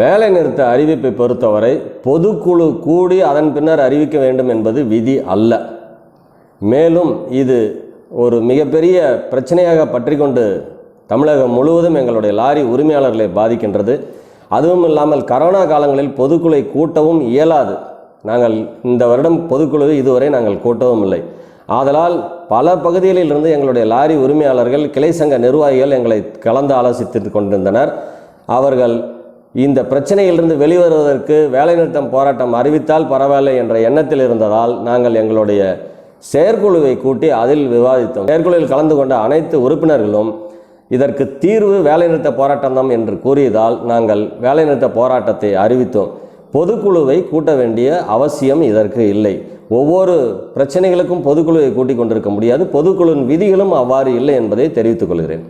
வேலை நிறுத்த அறிவிப்பை பொறுத்தவரை பொதுக்குழு கூடி அதன் பின்னர் அறிவிக்க வேண்டும் என்பது விதி அல்ல. மேலும் இது ஒரு மிகப்பெரிய பிரச்சனையாக பற்றி கொண்டு தமிழகம் முழுவதும் எங்களுடைய லாரி உரிமையாளர்களை பாதிக்கின்றது. அதுவும் இல்லாமல் கரோனா காலங்களில் பொதுக்குழுவை கூட்டவும் இயலாது. நாங்கள் இந்த வருடம் பொதுக்குழுவை இதுவரை நாங்கள் கூட்டவும் இல்லை. ஆதலால் பல பகுதிகளில் இருந்து எங்களுடைய லாரி உரிமையாளர்கள் கிளை சங்க நிர்வாகிகள் எங்களை கலந்து ஆலோசித்து கொண்டிருந்தனர். அவர்கள் இந்த பிரச்சனையிலிருந்து வெளிவருவதற்கு வேலைநிறுத்தம் போராட்டம் அறிவித்தால் பரவாயில்லை என்ற எண்ணத்தில் இருந்ததால் நாங்கள் எங்களுடைய செயற்குழுவை கூட்டி அதில் விவாதித்தோம். செயற்குழுவில் கலந்து கொண்ட அனைத்து உறுப்பினர்களும் இதற்கு தீர்வு வேலைநிறுத்த போராட்டம்தான் என்று கூறியதால் நாங்கள் வேலைநிறுத்த போராட்டத்தை அறிவித்தோம். பொதுக்குழுவை கூட்ட வேண்டிய அவசியம் இதற்கு இல்லை. ஒவ்வொரு பிரச்சனைகளுக்கும் பொதுக்குழுவை கூட்டிக் கொண்டிருக்க முடியாது. பொதுக்குழுவின் விதிகளும் அவ்வாறு இல்லை என்பதை தெரிவித்துக் கொள்கிறேன்.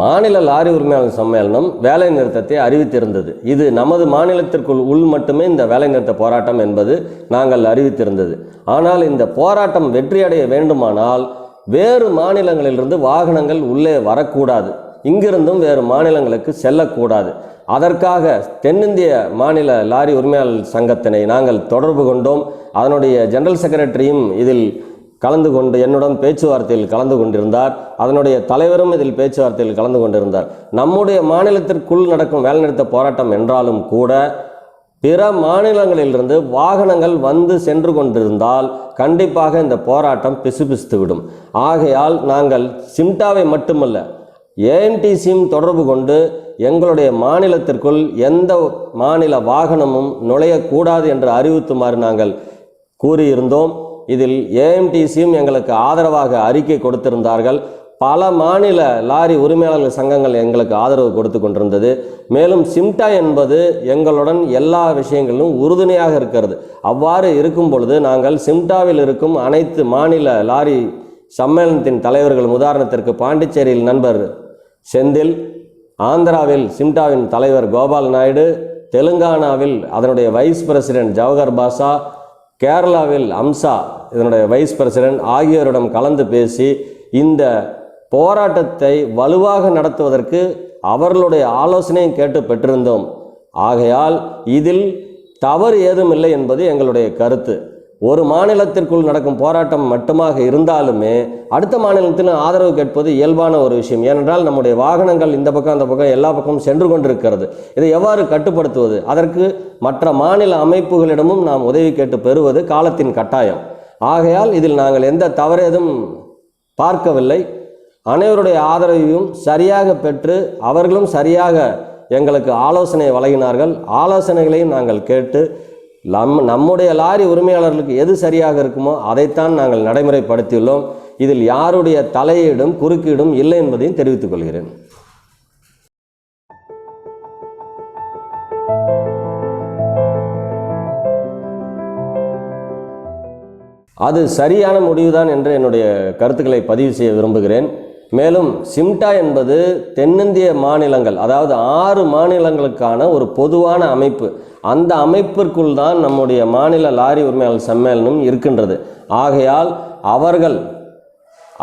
மாநில லாரி உரிமையாளர் சம்மேளனம் வேலை நிறுத்தத்தை அறிவித்திருந்தது. இது நமது மாநிலத்திற்குள் உள் மட்டுமே இந்த வேலை நிறுத்த போராட்டம் என்பது நாங்கள் அறிவித்திருந்தது. ஆனால் இந்த போராட்டம் வெற்றியடைய வேண்டுமானால் வேறு மாநிலங்களிலிருந்து வாகனங்கள் உள்ளே வரக்கூடாது. இங்கிருந்தும் வேறு மாநிலங்களுக்கு செல்லக்கூடாது. அதற்காக தென்னிந்திய மாநில லாரி உரிமையாளர் சங்கத்தினை நாங்கள் தொடர்பு கொண்டோம். அதனுடைய ஜெனரல் செக்ரட்டரியும் இதில் கலந்து கொண்டு என்னுடன் பேச்சுவார்த்தையில் கலந்து கொண்டிருந்தார். அதனுடைய தலைவரும் இதில் பேச்சுவார்த்தையில் கலந்து கொண்டிருந்தார். நம்முடைய மாநிலத்திற்குள் நடக்கும் வேலைநிறுத்த போராட்டம் என்றாலும் கூட பிற மாநிலங்களிலிருந்து வாகனங்கள் வந்து சென்று கொண்டிருந்தால் கண்டிப்பாக இந்த போராட்டம் பிசுபிசுத்து விடும். ஆகையால் நாங்கள் சிம்டாவை மட்டுமல்ல ஏஎன்டிசியும் தொடர்பு கொண்டு எங்களுடைய மாநிலத்திற்குள் எந்த மாநில வாகனமும் நுழையக்கூடாது என்று அறிவித்துமாறு நாங்கள் கூறியிருந்தோம். இதில் ஏஎம்டிசியும் எங்களுக்கு ஆதரவாக அறிக்கை கொடுத்திருந்தார்கள். பல மாநில லாரி உரிமையாளர்கள் சங்கங்கள் எங்களுக்கு ஆதரவு கொடுத்து கொண்டிருந்தது. மேலும் சிம்டா என்பது எங்களுடன் எல்லா விஷயங்களிலும் உறுதுணையாக இருக்கிறது. அவ்வாறு இருக்கும் பொழுது நாங்கள் சிம்டாவில் இருக்கும் அனைத்து மாநில லாரி சம்மேளனத்தின் தலைவர்கள் உதாரணத்திற்கு பாண்டிச்சேரியில் நண்பர் செந்தில் ஆந்திராவில் சிம்டாவின் தலைவர் கோபால் நாயுடு தெலுங்கானாவில் அதனுடைய வைஸ் பிரசிடென்ட் ஜவஹர் பாஷா கேரளாவில் அம்சா இதனுடைய வைஸ் பிரசிடென்ட் ஆகியோரிடம் கலந்து பேசி இந்த போராட்டத்தை வலுவாக நடத்துவதற்கு அவர்களுடைய ஆலோசனையும் கேட்டு பெற்றிருந்தோம். ஆகையால் இதில் தவறு ஏதும் இல்லை என்பது எங்களுடைய கருத்து. ஒரு மாநிலத்திற்குள் நடக்கும் போராட்டம் மட்டுமாக இருந்தாலுமே அடுத்த மாநிலத்தின் ஆதரவு கேட்பது இயல்பான ஒரு விஷயம். ஏனென்றால் நம்முடைய வாகனங்கள் இந்த பக்கம் அந்த பக்கம் எல்லா பக்கமும் சென்று கொண்டிருக்கிறது. இதை எவ்வாறு கட்டுப்படுத்துவது? அதற்கு மற்ற மாநில அமைப்புகளிடமும் நாம் உதவி கேட்டு பெறுவது காலத்தின் கட்டாயம். ஆகையால் இதில் நாங்கள் எந்த தவறேதும் பார்க்கவில்லை. அனைவருடைய ஆதரவையும் சரியாக பெற்று அவர்களும் சரியாக எங்களுக்கு ஆலோசனை வழங்கினார்கள். ஆலோசனைகளையும் நாங்கள் கேட்டு நம் நம்முடைய லாரி உரிமையாளர்களுக்கு எது சரியாக இருக்குமோ அதைத்தான் நாங்கள் நடைமுறைப்படுத்தியுள்ளோம். இதில் யாருடைய தலையீடும் குறுக்கீடும் இல்லை என்பதையும் தெரிவித்துக் கொள்கிறேன். அது சரியான முடிவுதான் என்று என்னுடைய கருத்துக்களை பதிவு செய்ய விரும்புகிறேன். மேலும் சிம்டா என்பது தென்னிந்திய மாநிலங்கள் அதாவது ஆறு மாநிலங்களுக்கான ஒரு பொதுவான அமைப்பு. அந்த அமைப்பிற்குள் தான் நம்முடைய மாநில லாரி உரிமையாளர் சம்மேளனம் இருக்கின்றது. ஆகையால் அவர்கள்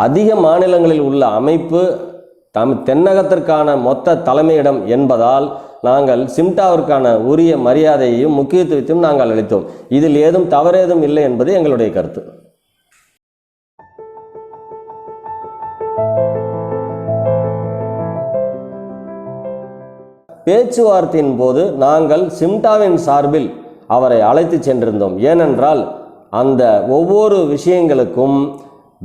அதிக மாநிலங்களில் உள்ள அமைப்பு தம் தென்னகத்திற்கான மொத்த தலைமையிடம் என்பதால் நாங்கள் சிம்டாவிற்கான உரிய மரியாதையையும் முக்கியத்துவத்தையும் நாங்கள் அளித்தோம். இதில் ஏதும் தவறேதும் இல்லை என்பது எங்களுடைய கருத்து. பேச்சுவார்த்தையின் போது நாங்கள் சிம்டாவின் சார்பில் அவரை அழைத்து சென்றிருந்தோம். ஏனென்றால் அந்த ஒவ்வொரு விஷயங்களுக்கும்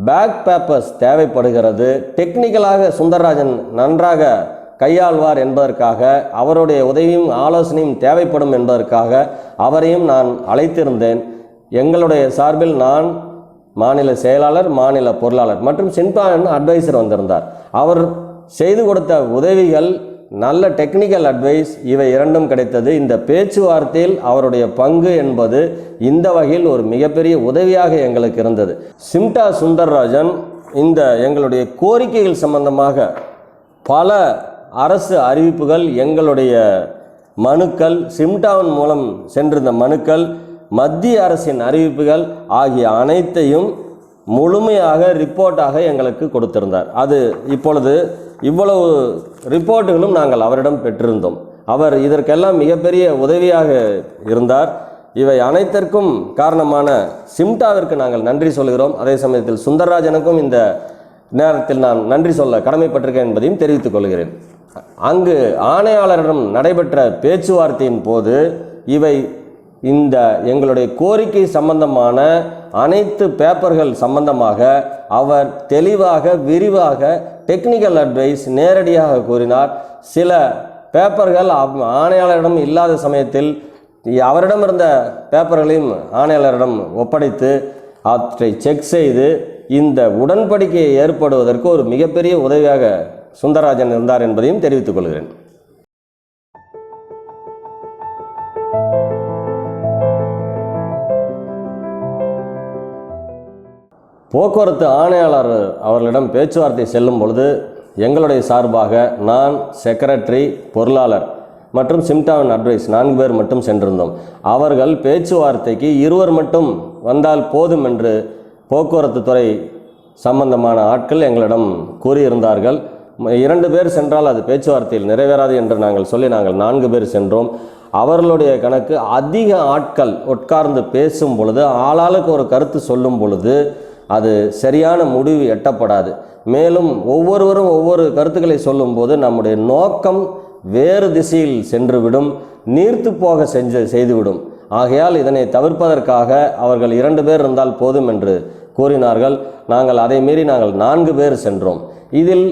பேக் பேப்பர்ஸ் தேவைப்படுகிறது. டெக்னிக்கலாக சுந்தரராஜன் நன்றாக கையாள்வார் என்பதற்காக அவருடைய உதவியும் ஆலோசனையும் தேவைப்படும் என்பதற்காக அவரையும் நான் அழைத்திருந்தேன். எங்களுடைய சார்பில் நான் மாநில செயலாளர் மாநில பொருளாளர் மற்றும் சின்பான் அட்வைசர் வந்திருந்தார். அவர் செய்து கொடுத்த உதவிகள் நல்ல டெக்னிக்கல் அட்வைஸ் இவை இரண்டும் கிடைத்தது. இந்த பேச்சுவார்த்தையில் அவருடைய பங்கு என்பது இந்த வகையில் ஒரு மிகப்பெரிய உதவியாக எங்களுக்கு இருந்தது. சிம்டா சுந்தர்ராஜன் இந்த எங்களுடைய கோரிக்கைகள் சம்பந்தமாக பல அரசு அறிவிப்புகள் எங்களுடைய மனுக்கள் சிம்டாவின் மூலம் சென்றிருந்த மனுக்கள் மத்திய அரசின் அறிவிப்புகள் ஆகிய அனைத்தையும் முழுமையாக ரிப்போர்ட்டாக எங்களுக்கு கொடுத்திருந்தார். அது இப்பொழுது இவ்வளவு ரிப்போர்ட்டுகளும் நாங்கள் அவரிடம் பெற்றிருந்தோம். அவர் இதற்கெல்லாம் மிகப்பெரிய உதவியாக இருந்தார். இவை அனைத்திற்கும் காரணமான சிம்டாவிற்கு நாங்கள் நன்றி சொல்கிறோம். அதே சமயத்தில் சுந்தரராஜனுக்கும் இந்த நேரத்தில் நான் நன்றி சொல்ல கடமைப்பட்டிருக்கேன் என்பதையும் தெரிவித்துக் கொள்கிறேன். அங்கு ஆணையாளரிடம் நடைபெற்ற பேச்சுவார்த்தையின் போது இவை இந்த எங்களுடைய கோரிக்கை சம்பந்தமான அனைத்து பேப்பர்கள் சம்பந்தமாக அவர் தெளிவாக விரிவாக டெக்னிக்கல் அட்வைஸ் நேரடியாக கூறினார். சில பேப்பர்கள் அவ்- ஆணையாளரிடம் இல்லாத சமயத்தில் அவரிடம் இருந்த பேப்பர்களையும் ஆணையாளரிடம் ஒப்படைத்து அவற்றை செக் செய்து இந்த உடன்படிக்கை ஏற்படுவதற்கு ஒரு மிகப்பெரிய உதவியாக சுந்தரராஜன் இருந்தார் என்பதையும் தெரிவித்துக் கொள்கிறேன். போக்குவரத்து ஆணையாளர் அவர்களிடம் பேச்சுவார்த்தை செல்லும் பொழுது எங்களுடைய சார்பாக நான் செக்ரட்டரி பொருளாளர் மற்றும் சிம்டாவின் அட்வைஸ் நான்கு பேர் மட்டும் சென்றிருந்தோம். அவர்கள் பேச்சுவார்த்தைக்கு இருவர் மட்டும் வந்தால் போதும் என்று போக்குவரத்து துறை சம்பந்தமான ஆட்கள் எங்களிடம் கூறியிருந்தார்கள். இரண்டு பேர் சென்றால் அது பேச்சுவார்த்தையில் நிறைவேறாது என்று நாங்கள் சொல்லி நாங்கள் நான்கு பேர் சென்றோம். அவர்களுடைய கணக்கு அதிக ஆட்கள் உட்கார்ந்து பேசும் பொழுது ஆளாளுக்கு ஒரு கருத்து சொல்லும் பொழுது அது சரியான முடிவு எட்டப்படாது. மேலும் ஒவ்வொருவரும் ஒவ்வொரு கருத்துக்களை சொல்லும்போது நம்முடைய நோக்கம் வேறு திசையில் சென்றுவிடும் நீர்த்து போக செஞ்சு செய்துவிடும். ஆகையால் இதனை தவிர்ப்பதற்காக அவர்கள் இரண்டு பேர் இருந்தால் போதும் என்று கூறினார்கள். நாங்கள் அதை மீறி நாங்கள் நான்கு பேர் சென்றோம். இதில்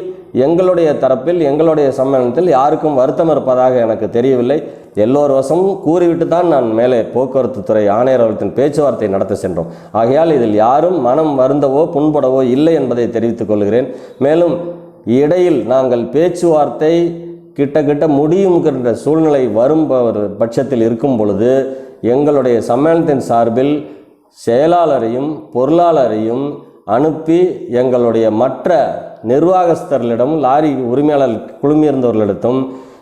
எங்களுடைய தரப்பில் எங்களுடைய சம்மேளனத்தில் யாருக்கும் வருத்தம் இருப்பதாக எனக்கு தெரியவில்லை. எல்லோர் வசமும் கூறிவிட்டு தான் நான் மேலே போக்குவரத்து துறை ஆணையர் அவர்களின் பேச்சுவார்த்தை நடத்த சென்றோம். ஆகையால் இதில் யாரும் மனம் வருந்தவோ புண்படவோ இல்லை என்பதை தெரிவித்துக் கொள்கிறேன். மேலும் இடையில் நாங்கள் பேச்சுவார்த்தை கிட்டத்தட்ட முடியுங்கிற சூழ்நிலை வரும் பட்சத்தில் இருக்கும் பொழுது எங்களுடைய சம்மேளனத்தின் சார்பில் செயலாளரையும் பொருளாளரையும் அனுப்பி எங்களுடைய மற்ற நிர்வாகஸ்தர்களிடம் லாரி உரிமையாளர் குழுமியிருந்தவர்களிடத்தும்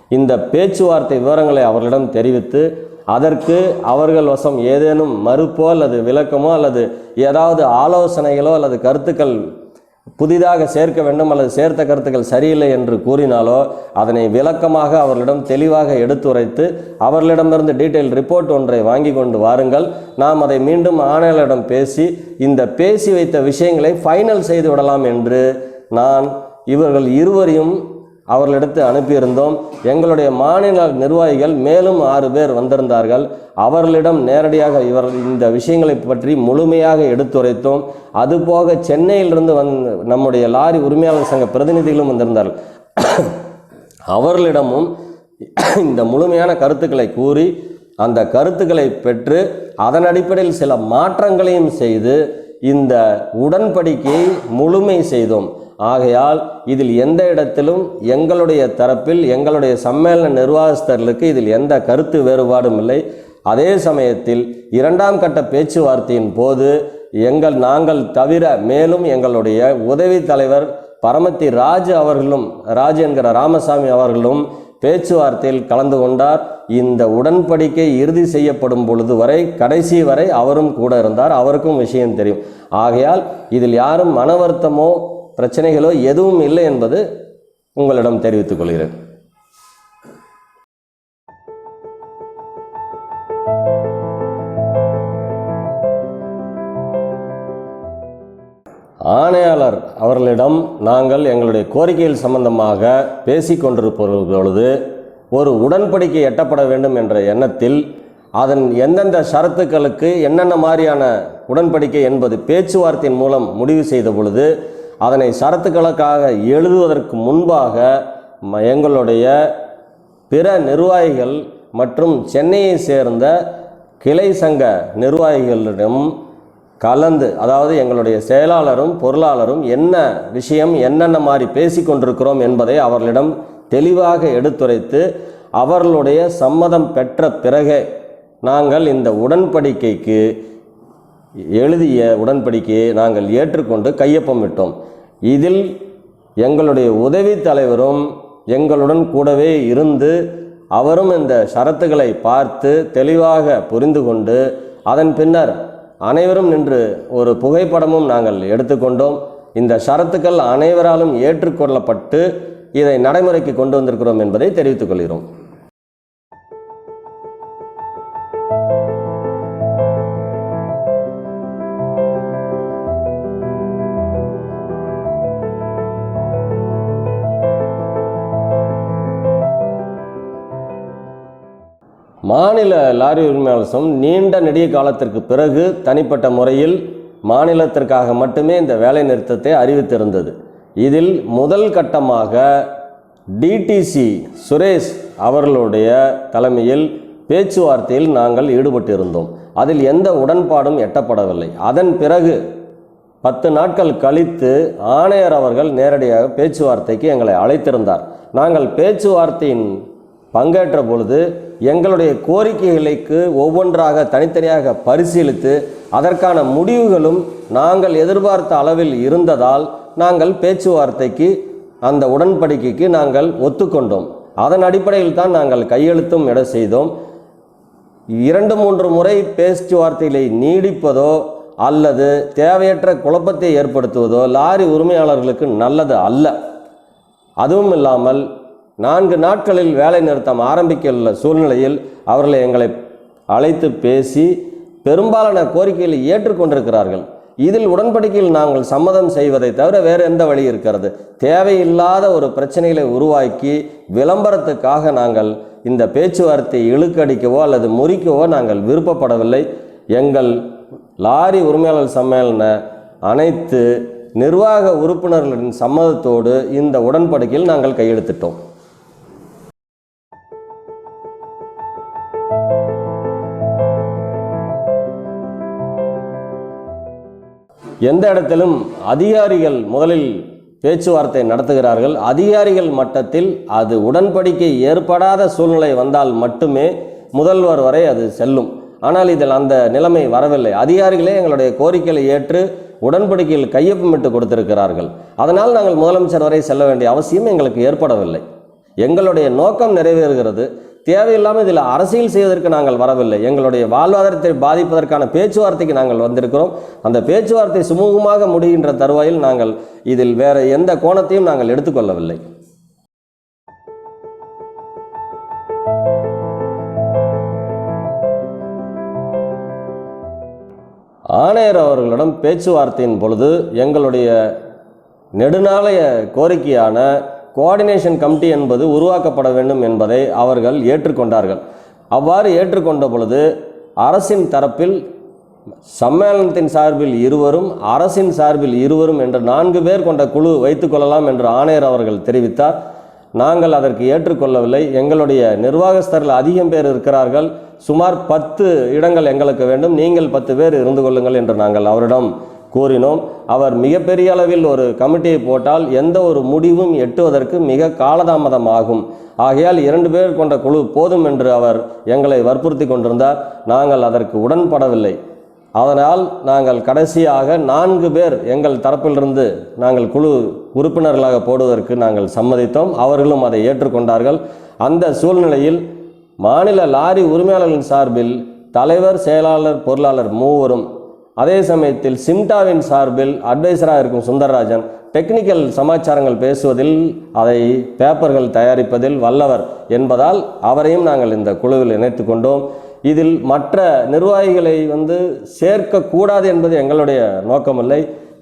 இந்த பேச்சுவார்த்தை விவரங்களை அவர்களிடம் தெரிவித்து அதற்கு அவர்கள் வசம் ஏதேனும் மறுப்போ அல்லது விளக்கமோ அல்லது ஏதாவது ஆலோசனைகளோ அல்லது கருத்துக்கள் புதிதாக சேர்க்க வேண்டும் அல்லது சேர்த்த கருத்துக்கள் சரியில்லை என்று கூறினாலோ அதனை விளக்கமாக அவர்களிடம் தெளிவாக எடுத்துரைத்து அவர்களிடமிருந்து டீட்டெயில் ரிப்போர்ட் ஒன்றை வாங்கி கொண்டு வாருங்கள். நாம் அதை மீண்டும் ஆணையாளரிடம் பேசி இந்த பேசி வைத்த விஷயங்களை ஃபைனல் செய்து விடலாம் என்று நான் இவர்கள் இருவரையும் அவர்களிடத்து அனுப்பியிருந்தோம். எங்களுடைய மாநில நிர்வாகிகள் மேலும் ஆறு பேர் வந்திருந்தார்கள். அவர்களிடம் நேரடியாக இவர் இந்த விஷயங்களை பற்றி முழுமையாக எடுத்துரைத்தோம். அதுபோக சென்னையிலிருந்து வந் நம்முடைய லாரி உரிமையாளர் சங்க பிரதிநிதிகளும் வந்திருந்தார்கள். அவர்களிடமும் இந்த முழுமையான கருத்துக்களை கூறி அந்த கருத்துக்களை பெற்று அதன் அடிப்படையில் சில மாற்றங்களையும் செய்து இந்த உடன்படிக்கையை முழுமை செய்தோம். ஆகையால் இதில் எந்த இடத்திலும் எங்களுடைய தரப்பில் எங்களுடைய சம்மேளன நிர்வாகஸ்தர்களுக்கு இதில் எந்த கருத்து வேறுபாடும் இல்லை. அதே சமயத்தில் இரண்டாம் கட்ட பேச்சுவார்த்தையின் போது எங்கள் நாங்கள் தவிர மேலும் எங்களுடைய உதவி தலைவர் பரமத்தி ராஜ் அவர்களும் ராஜ் என்கிற ராமசாமி அவர்களும் பேச்சுவார்த்தையில் கலந்து கொண்டார். இந்த உடன்படிக்கை இறுதி செய்யப்படும் பொழுது வரை கடைசி வரை அவரும் கூட இருந்தார். அவருக்கும் விஷயம் தெரியும். ஆகையால் இதில் யாரும் மன வருத்தமோ பிரச்சனைகளோ எதுவும் இல்லை என்பது உங்களிடம் தெரிவித்துக் கொள்கிறேன். ஆணையாளர் அவர்களிடம் நாங்கள் எங்களுடைய கோரிக்கைகள் சம்பந்தமாக பேசிக் கொண்டிருப்ப பொழுது ஒரு உடன்படிக்கை எட்டப்பட வேண்டும் என்ற எண்ணத்தில் அதன் எந்தெந்த ஷரத்துக்களுக்கு என்னென்ன மாதிரியான உடன்படிக்கை என்பது பேச்சுவார்த்தையின் மூலம் முடிவு செய்த பொழுது அதனை ஷரத்துக்களுக்காக எழுதுவதற்கு முன்பாக ம- எங்களுடைய பிற நிர்வாகிகள் மற்றும் சென்னையை சேர்ந்த கிளை சங்க நிர்வாகிகளிடம் கலந்து அதாவது எங்களுடைய செயலாளரும் பொருளாளரும் என்ன விஷயம் என்னென்ன மாதிரி பேசி கொண்டிருக்கிறோம் என்பதை அவர்களிடம் தெளிவாக எடுத்துரைத்து அவர்களுடைய சம்மதம் பெற்ற பிறகே நாங்கள் இந்த உடன்படிக்கைக்கு எழுதிய உடன்படிக்கையை நாங்கள் ஏற்றுக்கொண்டு கையொப்பமிட்டோம் இதில் எங்களுடைய உதவி தலைவரும் எங்களுடன் கூடவே இருந்து அவரும் இந்த ஷரத்துகளை பார்த்து தெளிவாக புரிந்து கொண்டு அதன் பின்னர் அனைவரும் நின்று ஒரு புகைப்படமும் நாங்கள் எடுத்துக்கொண்டோம். இந்த ஷரத்துக்கள் அனைவராலும் ஏற்றுக்கொள்ளப்பட்டு இதை நடைமுறைக்கு கொண்டு வந்திருக்கிறோம் என்பதை தெரிவித்துக் கொள்கிறோம். மாநில லாரி உரிமையாளர் சங்கம் நீண்ட நெடிய காலத்திற்கு பிறகு தனிப்பட்ட முறையில் மாநிலத்திற்காக மட்டுமே இந்த வேலை நிறுத்தத்தை அறிவித்திருந்தது. இதில் முதல் கட்டமாக டிடிசி சுரேஷ் அவர்களுடைய தலைமையில் பேச்சுவார்த்தையில் நாங்கள் ஈடுபட்டிருந்தோம். அதில் எந்த உடன்பாடும் எட்டப்படவில்லை. அதன் பிறகு பத்து நாட்கள் கழித்து ஆணையர் அவர்கள் நேரடியாக பேச்சுவார்த்தைக்கு எங்களை அழைத்திருந்தார். நாங்கள் பேச்சுவார்த்தையின் பங்கேற்ற பொழுது எங்களுடைய கோரிக்கைகளுக்கு ஒவ்வொன்றாக தனித்தனியாக பரிசீலித்து அதற்கான முடிவுகளும் நாங்கள் எதிர்பார்த்த அளவில் இருந்ததால் நாங்கள் பேச்சுவார்த்தைக்கு அந்த உடன்படிக்கைக்கு நாங்கள் ஒத்துக்கொண்டோம். அதன் அடிப்படையில் தான் நாங்கள் கையெழுத்தும் இட செய்தோம். இரண்டு மூன்று முறை பேச்சுவார்த்தைகளை நீடிப்பதோ அல்லது தேவையற்ற குழப்பத்தை ஏற்படுத்துவதோ லாரி உரிமையாளர்களுக்கு நல்லது அல்ல. அதுவும் இல்லாமல் நான்கு நாட்களில் வேலை நிறுத்தம் ஆரம்பிக்கவுள்ள சூழ்நிலையில் அவர்களை எங்களை அழைத்து பேசி பெரும்பாலான கோரிக்கைகளை ஏற்றுக்கொண்டிருக்கிறார்கள். இதில் உடன்படிக்கையில் நாங்கள் சம்மதம் செய்வதை தவிர வேறு எந்த வழி இருக்கிறது? தேவையில்லாத ஒரு பிரச்சனைகளை உருவாக்கி விளம்பரத்துக்காக நாங்கள் இந்த பேச்சுவார்த்தையை இழுக்கடிக்கவோ அல்லது முறிக்கவோ நாங்கள் விருப்பப்படவில்லை. எங்கள் லாரி உரிமையாளர் சம்மேளன அனைத்து நிர்வாக உறுப்பினர்களின் சம்மதத்தோடு இந்த உடன்படிக்கையில் நாங்கள் கையெழுத்திட்டோம். எந்த இடத்திலும் அதிகாரிகள் முதலில் பேச்சுவார்த்தை நடத்துகிறார்கள். அதிகாரிகள் மட்டத்தில் அது உடன்படிக்கை ஏற்படாத சூழ்நிலை வந்தால் மட்டுமே முதல்வர் வரை அது செல்லும். ஆனால் இதில் அந்த நிலைமை வரவில்லை. அதிகாரிகளே எங்களுடைய கோரிக்கைகளை ஏற்று உடன்படிக்கையில் கையொப்பமிட்டு கொடுத்திருக்கிறார்கள். அதனால் நாங்கள் முதலமைச்சர் வரை செல்ல வேண்டிய அவசியம் எங்களுக்கு ஏற்படவில்லை. எங்களுடைய நோக்கம் நிறைவேறுகிறது. தேவையில்லாமல் இதில் அரசியல் செய்வதற்கு நாங்கள் வரவில்லை. எங்களுடைய வாழ்வாதாரத்தை பாதிப்பதற்கான பேச்சுவார்த்தைக்கு நாங்கள் வந்திருக்கிறோம். அந்த பேச்சுவார்த்தை சுமூகமாக முடிகின்ற தருவாயில் நாங்கள் இதில் வேறு எந்த கோணத்தையும் நாங்கள் எடுத்துக்கொள்ளவில்லை. ஆணையர் அவர்களிடம் பேச்சுவார்த்தையின் பொழுது எங்களுடைய நெடுநாளைய கோரிக்கையான கோஆர்டினேஷன் கமிட்டி என்பது உருவாக்கப்பட வேண்டும் என்பதை அவர்கள் ஏற்றுக்கொண்டார்கள். அவ்வாறு ஏற்றுக்கொண்ட பொழுது அரசின் தரப்பில் சம்மேளனத்தின் சார்பில் இருவரும் அரசின் சார்பில் இருவரும் என்ற நான்கு பேர் கொண்ட குழு வைத்துக்கொள்ளலாம் என்று ஆணையர் அவர்கள் தெரிவித்தார். நாங்கள் அதற்கு ஏற்றுக்கொள்ளவில்லை. எங்களுடைய நிர்வாகஸ்தரில் அதிகம் பேர் இருக்கிறார்கள். சுமார் பத்து இடங்கள் எங்களுக்கு வேண்டும். நீங்கள் பத்து பேர் இருந்து கொள்ளுங்கள் என்று நாங்கள் அவரிடம் கூறினோம். அவர் மிகப்பெரிய அளவில் ஒரு கமிட்டியை போட்டால் எந்த ஒரு முடிவும் எட்டுவதற்கு மிக காலதாமதம் ஆகும் ஆகையால் இரண்டு பேர் கொண்ட குழு போதும் என்று அவர் எங்களை வற்புறுத்தி கொண்டிருந்தார். நாங்கள் அதற்கு உடன்படவில்லை. அதனால் நாங்கள் கடைசியாக நான்கு பேர் எங்கள் தரப்பிலிருந்து நாங்கள் குழு உறுப்பினர்களாக போடுவதற்கு நாங்கள் சம்மதித்தோம். அவர்களும் அதை ஏற்றுக்கொண்டார்கள். அந்த சூழ்நிலையில் மாநில லாரி உரிமையாளர்களின் சார்பில் தலைவர் செயலாளர் பொருளாளர் மூவரும் அதே சமயத்தில் சிம்டாவின் சார்பில் அட்வைசராக இருக்கும் சுந்தரராஜன் டெக்னிக்கல் சமாச்சாரங்கள் பேசுவதில் அதை பேப்பர்கள் தயாரிப்பதில் வல்லவர் என்பதால் அவரையும் நாங்கள் இந்த குழுவில் இணைத்து கொண்டோம். இதில் மற்ற நிர்வாகிகளை வந்து சேர்க்கக்கூடாது என்பது எங்களுடைய நோக்கமில்லை.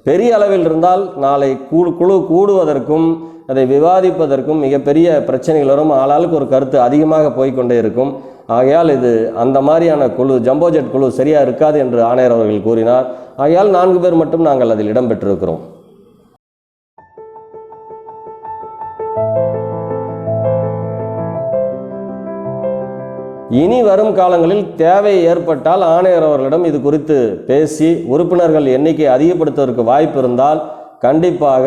பெரிய அளவில் இருந்தால் நாளை கூடு குழு கூடுவதற்கும் அதை விவாதிப்பதற்கும் மிகப்பெரிய பிரச்சனைகள் வரும். ஆளாளுக்கு ஒரு கருத்து அதிகமாக போய்க்கொண்டே இருக்கும். ஆகையால் இது அந்த மாதிரியான குழு ஜம்போஜெட் குழு சரியாக இருக்காது என்று ஆணையர் அவர்கள் கூறினார். ஆகையால் நான்கு பேர் மட்டும் நாங்கள் அதில் இடம்பெற்றிருக்கிறோம் இனி வரும் காலங்களில் தேவை ஏற்பட்டால் ஆணையர் அவர்களிடம் இது குறித்து பேசி உறுப்பினர்கள் எண்ணிக்கை அதிகப்படுத்துவதற்கு வாய்ப்பு இருந்தால் கண்டிப்பாக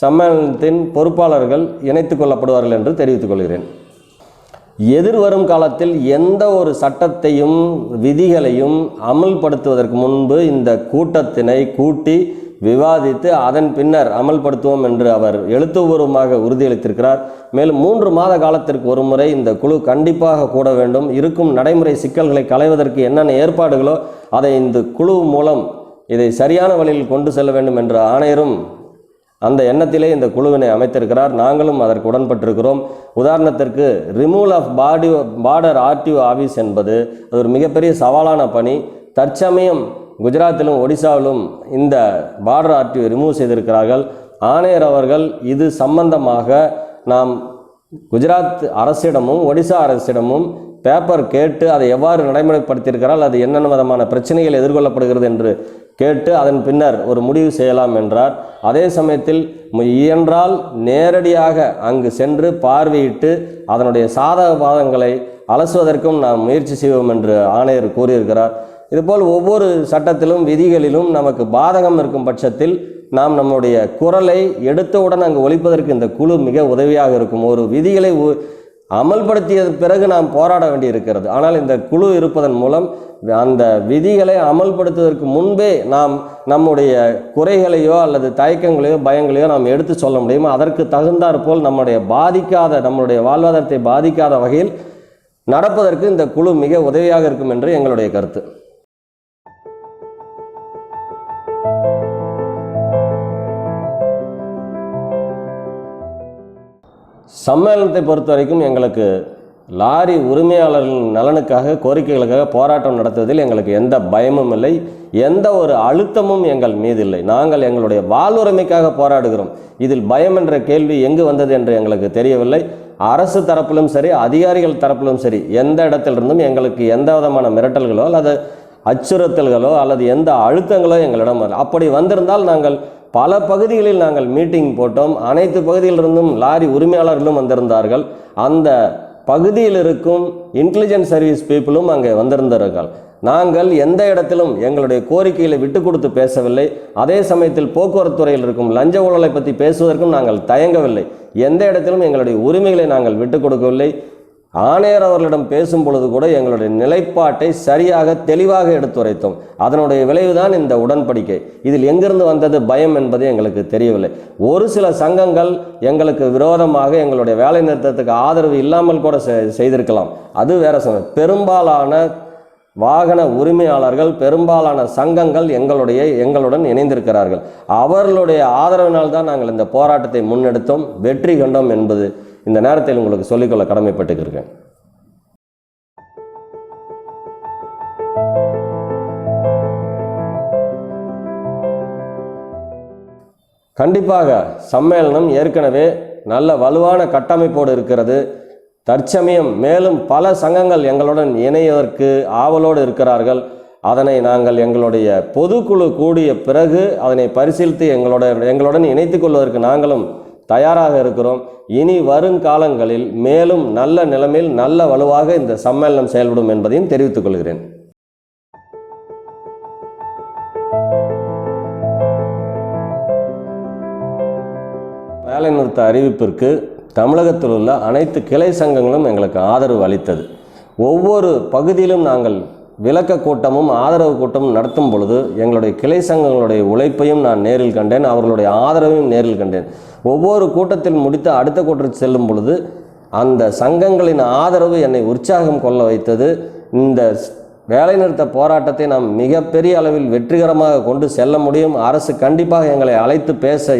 சம்மேளனத்தின் பொறுப்பாளர்கள் இணைத்துக் கொள்ளப்படுவார்கள் என்று தெரிவித்துக் கொள்கிறேன். எதிர்வரும் காலத்தில் எந்த ஒரு சட்டத்தையும் விதிகளையும் அமல்படுத்துவதற்கு முன்பு இந்த கூட்டத்தினை கூட்டி விவாதித்து அதன் பின்னர் அமல்படுத்துவோம் என்று அவர் எழுத்துப்பூர்வமாக உறுதியளித்திருக்கிறார். மேலும் மூன்று மாத காலத்திற்கு ஒரு முறை இந்த குழு கண்டிப்பாக கூட வேண்டும். இருக்கும் நடைமுறை சிக்கல்களை களைவதற்கு என்னென்ன ஏற்பாடுகளோ அதை இந்த குழு மூலம் இதை சரியான வழியில் கொண்டு செல்ல வேண்டும் என்ற ஆணையரும் அந்த எண்ணத்திலே இந்த குழுவினை அமைத்திருக்கிறார். நாங்களும் அதற்கு உடன்பட்டிருக்கிறோம். உதாரணத்திற்கு removal of body border RTO office என்பது அது ஒரு மிகப்பெரிய சவாலான பணி. தற்சமயம் குஜராத்திலும் ஒடிசாவிலும் இந்த பார்டர் ஆர்டிஓ ரிமூவ் செய்திருக்கிறார்கள். ஆணையர் அவர்கள் இது சம்பந்தமாக நாம் குஜராத் அரசிடமும் ஒடிசா அரசிடமும் பேப்பர் கேட்டு அதை எவ்வாறு நடைமுறைப்படுத்தியிருக்கிறால் அது என்னென்ன விதமான பிரச்சனைகள் எதிர்கொள்ளப்படுகிறது என்று கேட்டு அதன் பின்னர் ஒரு முடிவு செய்யலாம் என்றார். அதே சமயத்தில் இயன்றால் நேரடியாக அங்கு சென்று பார்வையிட்டு அதனுடைய சாதக பாதங்களை அலசுவதற்கும் நாம் முயற்சி செய்வோம் என்று ஆணையர் கூறியிருக்கிறார். இதுபோல் ஒவ்வொரு சட்டத்திலும் விதிகளிலும் நமக்கு பாதகம் இருக்கும் பட்சத்தில் நாம் நம்முடைய குரலை எடுத்தவுடன் அங்கு ஒழிப்பதற்கு இந்த குழு மிக உதவியாக இருக்கும். ஒரு விதிகளை உ- அமல்படுத்திய பிறகு நாம் போராட வேண்டியிருக்கிறது. ஆனால் இந்த குழு இருப்பதன் மூலம் அந்த விதிகளை அமல்படுத்துவதற்கு முன்பே நாம் நம்முடைய குறைகளையோ அல்லது தயக்கங்களையோ பயங்களையோ நாம் எடுத்து சொல்ல முடியும்? அதற்கு தகுந்தாற் போல் நம்முடைய பாதிக்காத நம்முடைய வாழ்வாதாரத்தை பாதிக்காத வகையில் நடப்பதற்கு இந்த குழு மிக உதவியாக இருக்கும் என்று எங்களுடைய கருத்து. சம்மேளனத்தை பொறுத்த வரைக்கும் எங்களுக்கு லாரி உரிமையாளர்களின் நலனுக்காக கோரிக்கைகளுக்காக போராட்டம் நடத்துவதில் எங்களுக்கு எந்த பயமும் இல்லை. எந்த ஒரு அழுத்தமும் எங்கள் மீது இல்லை. நாங்கள் எங்களுடைய வாழ்வுரிமைக்காக போராடுகிறோம். இதில் பயம் என்ற கேள்வி எங்கு வந்தது என்று எங்களுக்கு தெரியவில்லை. அரசு தரப்பிலும் சரி அதிகாரிகள் தரப்பிலும் சரி எந்த இடத்திலிருந்தும் எங்களுக்கு எந்த விதமான மிரட்டல்களோ அல்லது அச்சுறுத்தல்களோ அல்லது எந்த அழுத்தங்களோ எங்களிடம் அப்படி வந்திருந்தால் நாங்கள் பல பகுதிகளில் நாங்கள் மீட்டிங் போட்டோம். அனைத்து பகுதியிலிருந்தும் லாரி உரிமையாளர்களும் வந்திருந்தார்கள். அந்த பகுதியில் இருக்கும் இன்டெலிஜென்ஸ் சர்வீஸ் பீப்புளும் அங்கே வந்திருந்தார்கள். நாங்கள் எந்த இடத்திலும் எங்களுடைய கோரிக்கைகளை விட்டு கொடுத்து பேசவில்லை. அதே சமயத்தில் போக்குவரத்து துறையில் இருக்கும் லஞ்ச ஊழலை பற்றி பேசுவதற்கும் நாங்கள் தயங்கவில்லை. எந்த இடத்திலும் எங்களுடைய உரிமைகளை நாங்கள் விட்டு கொடுக்கவில்லை. ஆணையர் அவர்களிடம் பேசும் பொழுது கூட எங்களுடைய நிலைப்பாட்டை சரியாக தெளிவாக எடுத்துரைத்தோம். அதனுடைய விளைவுதான் இந்த உடன்படிக்கை. இதில் எங்கிருந்து வந்தது பயம் என்பது எங்களுக்கு தெரியவில்லை. ஒரு சில சங்கங்கள் எங்களுக்கு விரோதமாக எங்களுடைய வேலை நிறுத்தத்துக்கு ஆதரவு இல்லாமல் கூட செ- செய்திருக்கலாம். அது வேற சமயம். பெரும்பாலான வாகன உரிமையாளர்கள் பெரும்பாலான சங்கங்கள் எங்களுடைய எங்களுடன் இணைந்திருக்கிறார்கள். அவர்களுடைய ஆதரவினால் தான் நாங்கள் இந்த போராட்டத்தை முன்னெடுத்தோம் வெற்றி கண்டோம் என்பது இந்த நேரத்தில் உங்களுக்கு சொல்லிக்கொள்ள கடமைப்பட்டுக்கிறேன் கண்டிப்பாக சம்மேளனம் ஏற்கனவே நல்ல வலுவான கட்டமைப்போடு இருக்கிறது. தற்சமயம் மேலும் பல சங்கங்கள் எங்களுடன் இணையதற்கு ஆவலோடு இருக்கிறார்கள். அதனை நாங்கள் எங்களுடைய பொதுக்குழு கூடிய பிறகு அதனை பரிசீலித்து எங்களோட எங்களுடன் இணைத்துக் கொள்வதற்கு நாங்களும் தயாராக இருக்கிறோம். இனி வருங்காலங்களில் மேலும் நல்ல நிலைமையில் நல்ல வலுவாக இந்த சம்மேளனம் செயல்படும் என்பதையும் தெரிவித்துக் கொள்கிறேன். வேலைநிறுத்த அறிவிப்பிற்கு தமிழகத்தில் உள்ள அனைத்து கிளை சங்கங்களும் எங்களுக்கு ஆதரவு அளித்தது. ஒவ்வொரு பகுதியிலும் நாங்கள் விளக்க கூட்டமும் ஆதரவு கூட்டமும் நடத்தும் பொழுது எங்களுடைய கிளை சங்கங்களுடைய உழைப்பையும் நான் நேரில் கண்டேன் அவர்களுடைய ஆதரவையும் நேரில் கண்டேன். ஒவ்வொரு கூட்டத்தில் முடித்து அடுத்த கூட்டத்தில் செல்லும் பொழுது அந்த சங்கங்களின் ஆதரவு என்னை உற்சாகம் கொள்ள வைத்தது. இந்த வேலைநிறுத்த போராட்டத்தை நாம் மிகப்பெரிய அளவில் வெற்றிகரமாக கொண்டு செல்ல முடியும். அரசு கண்டிப்பாக எங்களை அழைத்து பேச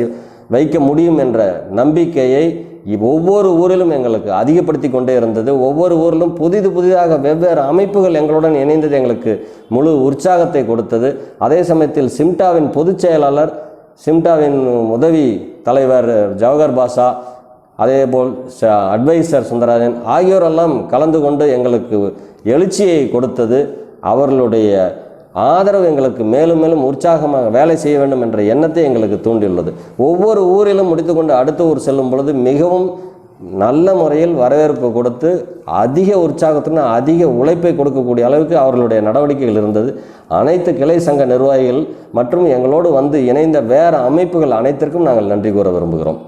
வைக்க முடியும் என்ற நம்பிக்கையை ஒவ்வொரு ஊரிலும் எங்களுக்கு அதிகப்படுத்தி கொண்டே இருந்தது. ஒவ்வொரு ஊரிலும் புதிது புதிதாக வெவ்வேறு அமைப்புகள் எங்களுடன் இணைந்தது எங்களுக்கு முழு உற்சாகத்தை கொடுத்தது. அதே சமயத்தில் சிம்டாவின் பொதுச் செயலாளர் சிம்டாவின் உதவி தலைவர் ஜவஹர் பாஷா அதேபோல் அட்வைசர் சுந்தரராஜன் ஆகியோரெல்லாம் கலந்து கொண்டு எங்களுக்கு எழுச்சியை கொடுத்தது. அவர்களுடைய ஆதரவு எங்களுக்கு மேலும் மேலும் உற்சாகமாக வேலை செய்ய வேண்டும் என்ற எண்ணத்தை எங்களுக்கு தூண்டியுள்ளது. ஒவ்வொரு ஊரிலும் முடித்துக்கொண்டு அடுத்த ஊர் செல்லும் பொழுது மிகவும் நல்ல முறையில் வரவேற்பு கொடுத்து அதிக உற்சாகத்துடன் அதிக உழைப்பை கொடுக்கக்கூடிய அளவுக்கு அவர்களுடைய நடவடிக்கைகள் இருந்தது. அனைத்து கிளை சங்க நிர்வாகிகள் மற்றும் எங்களோடு வந்து இணைந்த வேறு அமைப்புகள் அனைத்திற்கும் நாங்கள் நன்றி கூற விரும்புகிறோம்.